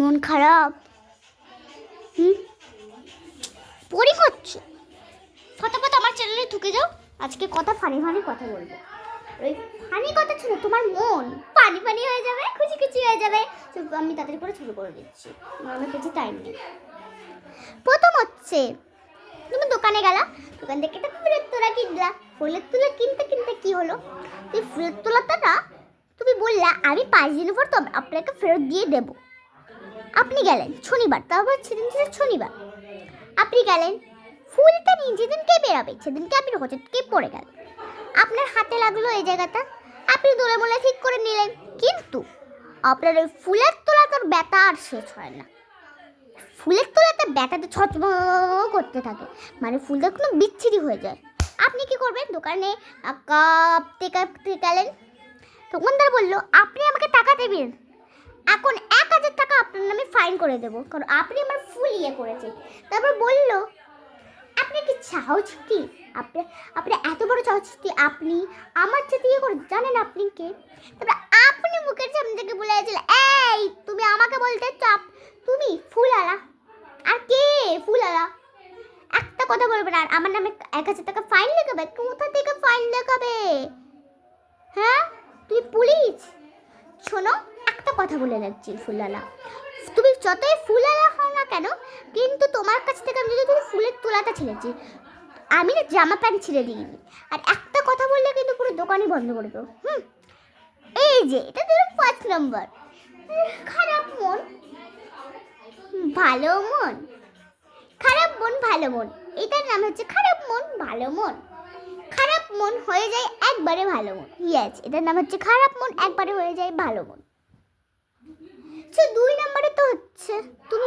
মন খারাপ? হুম? পরি হচ্ছে ফটাফট আমার চ্যানেলে ঢুকে যাও। আজকে কথা, ফানি ফানি কথা বলব। ওই ফানি কথা ছিল তোমার মন পানি পানি হয়ে যাবে, খুশি খুশি হয়ে যাবে। আমি তাড়াতাড়ি করে শুরু করে দিচ্ছি। আমার কিছু টাইম নেই। প্রথম হচ্ছে, তুমি দোকানে গেলা। দোকান থেকে একটা ফুলের তোলা কিনলা। ফুলের তোলা কিনতে কিনতে কি হলো? এই ফুলের তোলাটা না, তুমি বললা, আমি পাঁচ দিনের পর তো আপনাকে ফেরত দিয়ে দেব। আপনি গেলেন শনিবার তারপর সেদিন ছিল শনিবার। আপনি গেলেন, ফুলটা নিয়ে যেদিনকে বেরোবে সেদিনকে আপনি হোঁচটকে পড়ে গেলেন আপনার হাতে লাগল এই জায়গাটা, আপনি দোলে মোলে ঠিক করে নিলেন, কিন্তু আপনার ওই ফুলের তোলাটার ব্যথা আর শেষ হয় না। ফুলের তোলাতে ব্যথাতে ছচম করতে থাকে মানে ফুলটা কোনো বিচ্ছিরি হয়ে যায়। আপনি কি করবেন, দোকানে কাঁপতে কাঁপতে গেলেন, দোকানদার বলল, আপনি আমাকে টাকা দেবেন? এখন হাজার টাকা আপনার নামে ফাইন করে দেবো। কারণ আপনি আমার ফুল ইয়ে করেছেন। তারপর বলল, আপনি কি সাহস কি? আপনি আপনি এত বড় সাহস কি আপনি? আমার সাথে ইয়ে করে, জানেন আপনি কে? তারপরে আপনি মুখের সামনে থেকে বলে গেছিল, এই, তুমি আমাকে বলতে চাপ তুমি ফুল আলা আর কে ফুল আলা একটা কথা বলবেন আর আমার নামে এক হাজার টাকা ফাইন লেখাবে? কোথা থেকে ফাইন লেখাবে? হ্যাঁ? তুই পুলিশ? শোনো একটা কথা বলে রাখছি ফুলালা তুমি যতই ফুলালা হও না কেন, কিন্তু তোমার কাছ থেকে আমি যদি তুমি ফুলের তোলাটা ছেড়েছি, আমি না জামা প্যান্ট ছিঁড়ে দিইনি। আর একটা কথা বললে কিন্তু পুরো দোকানই বন্ধ করে দেবো। হুম? এই যে, এটা ধরো পাঁচ নম্বর। খারাপ মন। ভালো মন। খারাপ মন, ভালো মন। এটার নাম হচ্ছে খারাপ মন, ভালো মন। খারাপ মন হয়ে যায় একবারে ভালো মন। ইয়েস এটার নাম হচ্ছে খারাপ মন, একবারে হয়ে যায় ভালো মন। সে দুই নম্বরে তো হচ্ছে। তুমি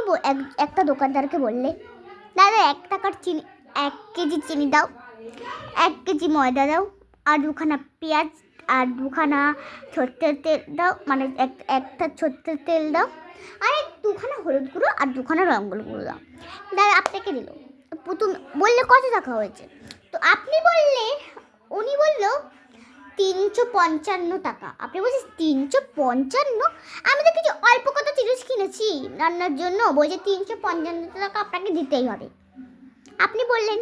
একটা দোকানদারকে বললে, দাদা, এক টাকার চিনি, এক কেজি চিনি দাও, এক কেজি ময়দা দাও, আর দুখানা পেঁয়াজ, আর দুখানা ছোট্টের তেল দাও মানে এক, একটা ছোট্টের তেল দাও, আর দুখানা হলুদ গুঁড়ো, আর দুখানা রঙ্গল গুঁড়ো দাও। দাদা, আপনাকে দিল। প্রথম বললে কত টাকা হয়েছে? তো আপনি বলল তিনশো পঞ্চান্ন টাকা। আপনি বলছেন তিনশো পঞ্চান্ন? আমি তো কিছু অল্প কত জিনিস কিনেছি। রান্নার জন্য বলছে তিনশো পঞ্চান্ন টাকা আপনাকে দিতেই হবে। আপনি বললেন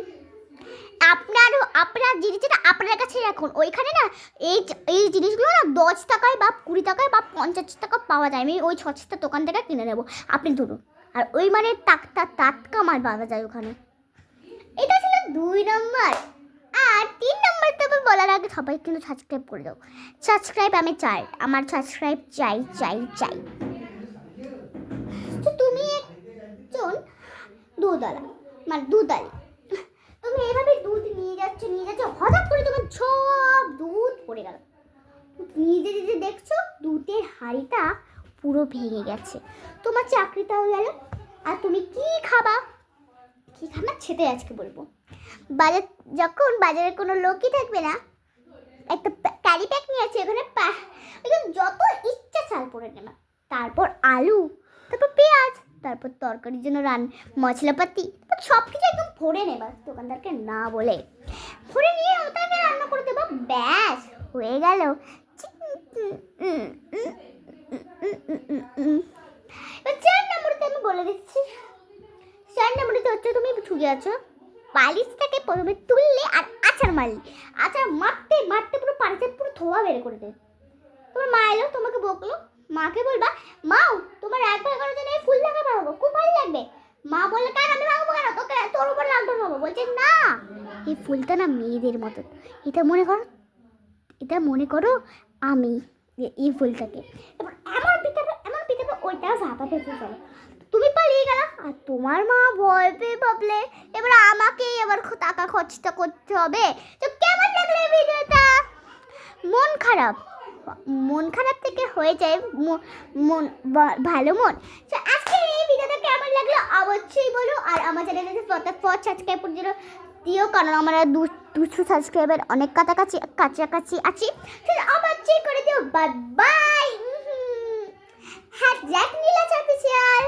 আপনার আপনার জিনিসটা আপনার কাছে রাখুন, ওইখানে না এই এই জিনিসগুলো না দশ টাকায় বা কুড়ি টাকায় বা পঞ্চাশ টাকা পাওয়া যায়। আমি ওই ছ দোকান থেকে কিনে নেব। আপনি ধরুন, আর ওই মানে টাকটা টাটকা মাল পাওয়া যায় ওখানে এটা ছিল দুই নম্বর আর তিন নম্বর তবে বলার আগে সবাই কিন্তু সাবস্ক্রাইব করে দাও। সাবস্ক্রাইব আমি চাই, আমার সাবস্ক্রাইব চাই চাই চাই। তো তুমি একজন দুধওয়ালা মানে দুধালি তুমি এভাবে দুধ নিয়ে যাচ্ছ নিয়ে যাচ্ছ, হঠাৎ করে তোমার সব দুধ পড়ে গেল। নিজে নিজে দেখছ, দুধের হাঁড়িটা পুরো ভেঙে গেছে। তোমার চাকরিটাও গেল, আর তুমি কি খাবা? কি খাবা? সেটাই আজকে বলব। বাজার যখন বাজারে কোনো লোকই থাকবে না একটা ক্যারি প্যাক নিয়ে আছে ওখানে পা- একদম যত ইচ্ছা চাল পরে নেবা তারপর আলু, তারপর পেঁয়াজ, তারপর তরকারির জন্য রান মশলাপাতি সব কিছু একদম ভরে নেবা দোকানদারকে না বলে। ভরে নিয়ে ওটাকে রান্না করে দেবা, ব্যাস, হয়ে গেল। চার নম্বরতে আমি বলে দিচ্ছি। চার নম্বরতে হচ্ছে তুমি ঠুকে আছো। পালিশটাকে প্রথমে তুললে আর মারলে। আচার মারতে মারতে পুরো পালিশের পুরো থোয়া বের করে দেবে তোমার মা এলো, তোমাকে বকলো। মাকে বলবা মাও তোমার একবার করার জন্য এই ফুল লাগা ভাঙবো খুব ভালো লাগবে। মা বললে, কেন, আমি ভাঙবো কেন? তোকে, তোর উপর লাগবে নেব বলছে, না, এই ফুলটা না মেয়েদের মতন। এটা মনে করো, এটা মনে করো আমি এই ফুলটাকে। এবার এমন পিতাবে এমন পিতাবে ওইটাও ঝাপা পেতে চলো। তুমি পালিয়ে গেলা, আর তোমার মা ভয় পেয়ে ভাবলে, এবার আমাকেই এবার খরচটা করতে হবে। তো কেমন লাগল ভিডিওটা? মন খারাপ। মন খারাপ থেকে হয়ে যায় মন ভালো মন। তো আজকে এই ভিডিওটা কেমন লাগল অবশ্যই বলো। আর আমার চ্যানেলে ফটাফট সাবস্ক্রাইব করে দিও। দিও, কারণ আমরা দুশো সাবস্ক্রাইবার অনেক কাছাকাছি কাছাকাছি আছি। অবশ্যই করে দিও। বাই বাই হ্যাঁ জ্যাক নীলা চাপিছিয়ার